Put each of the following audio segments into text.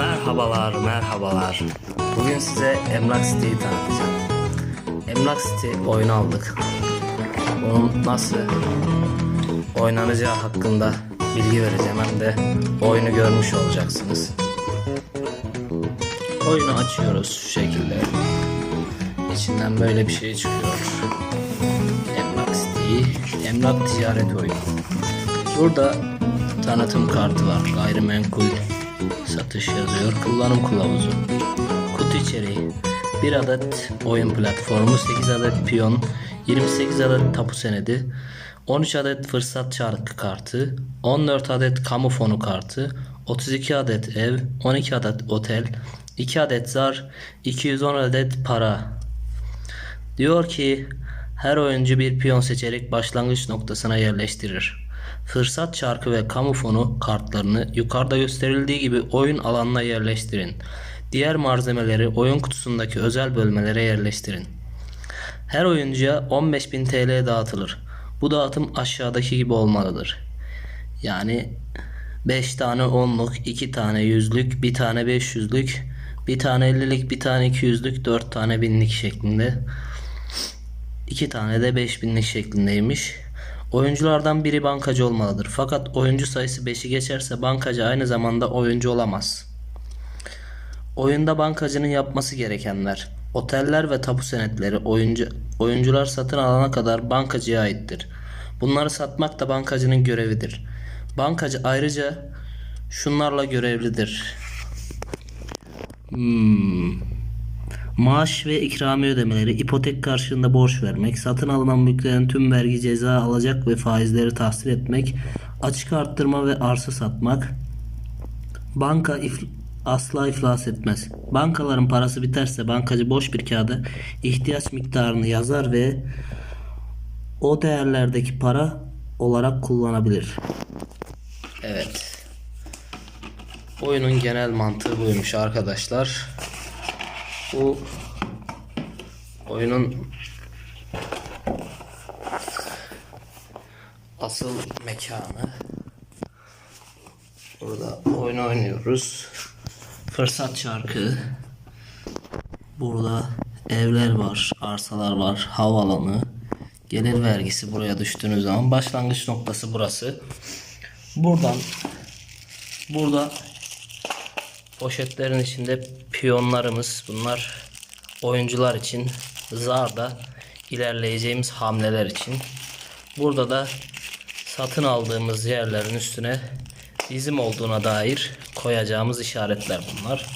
Merhabalar, merhabalar. Bugün size Emlak City'yi tanıtacağım. Emlak City oyunu aldık. Onun nasıl oynanacağı hakkında bilgi vereceğim. Hem de oyunu görmüş olacaksınız. Oyunu açıyoruz şu şekilde. İçinden böyle bir şey çıkıyor. Emlak City, Emlak Ticaret Oyunu. Burada tanıtım kartı var. Gayrimenkul satış yazıyor. Kullanım kılavuzu. Kutu içeriği. 1 adet oyun platformu, 8 adet piyon, 28 adet tapu senedi, 13 adet fırsat çarkı kartı, 14 adet kamu fonu kartı, 32 adet ev, 12 adet otel, 2 adet zar, 210 adet para, Diyor ki her oyuncu bir piyon seçerek başlangıç noktasına yerleştirir. Fırsat çarkı ve kamu fonu kartlarını yukarıda gösterildiği gibi oyun alanına yerleştirin. Diğer malzemeleri oyun kutusundaki özel bölmelere yerleştirin. Her oyuncuya 15.000 TL dağıtılır. Bu dağıtım aşağıdaki gibi olmalıdır. Yani 5 tane 10'luk, 2 tane 100'lük, 1 tane 500'lük, 1 tane 50'lik, 1 tane 200'lük, 4 tane 1000'lik şeklinde. 2 tane de 5000'lik şeklindeymiş. Oyunculardan biri bankacı olmalıdır. Fakat oyuncu sayısı 5'i geçerse bankacı aynı zamanda oyuncu olamaz. Oyunda bankacının yapması gerekenler. Oteller ve tapu senetleri oyuncu oyuncular satın alana kadar bankacıya aittir. Bunları satmak da bankacının görevidir. Bankacı ayrıca şunlarla görevlidir. Hmm. Maaş ve ikramiye ödemeleri, ipotek karşılığında borç vermek, satın alınan mülklerin tüm vergi ceza alacak ve faizleri tahsil etmek, açık arttırma ve arsa satmak, banka if- asla iflas etmez. Bankaların parası biterse bankacı boş bir kağıda ihtiyaç miktarını yazar ve o değerlerdeki para olarak kullanabilir. Evet. Oyunun genel mantığı buymuş arkadaşlar. Bu oyunun asıl mekanı. Burada oyun oynuyoruz. Fırsat çarkı. Burada evler var, arsalar var, havalanı. Gelir vergisi buraya düştüğünüz zaman başlangıç noktası burası. Buradan burada Poşetlerin içinde piyonlarımız bunlar oyuncular için zarda ilerleyeceğimiz hamleler için. Burada da satın aldığımız yerlerin üstüne bizim olduğuna dair koyacağımız işaretler bunlar.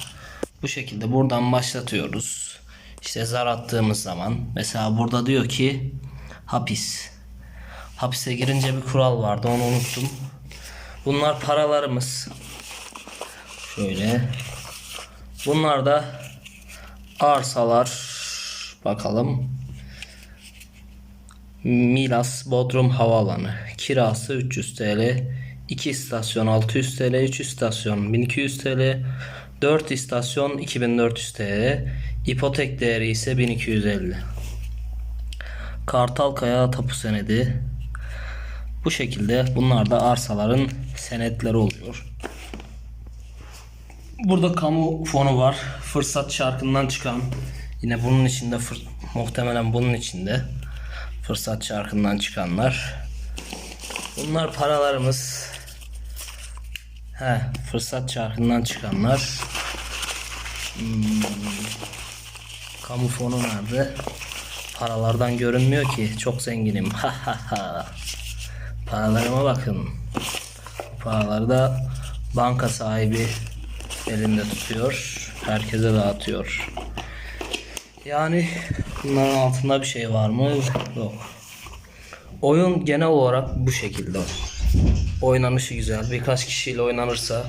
Bu şekilde buradan başlatıyoruz. İşte zar attığımız zaman mesela burada diyor ki hapis. Hapise girince bir kural vardı onu unuttum. Bunlar paralarımız. Şöyle. Bunlar da arsalar. Bakalım. Milas Bodrum Havaalanı. Kirası 300 TL. 2 istasyon 600 TL. 3 istasyon 1200 TL. 4 istasyon 2400 TL. İpotek değeri ise 1250. Kartal Kaya Tapu Senedi. Bu şekilde bunlar da arsaların senetleri oluyor. Burada kamu fonu var. Fırsat şarkından çıkan. Yine bunun içinde muhtemelen bunun içinde fırsat şarkından çıkanlar. Bunlar paralarımız. He, fırsat çarkından çıkanlar. Hmm. Kamu fonu nerede? Paralardan görünmüyor ki. Çok zenginim. Ha ha ha. Paralarıma bakın. Paraları da banka sahibi elinde tutuyor. Herkese dağıtıyor. Yani bunların altında bir şey var mı? Yok. Oyun genel olarak bu şekilde. Oynanışı güzel. Birkaç kişiyle oynanırsa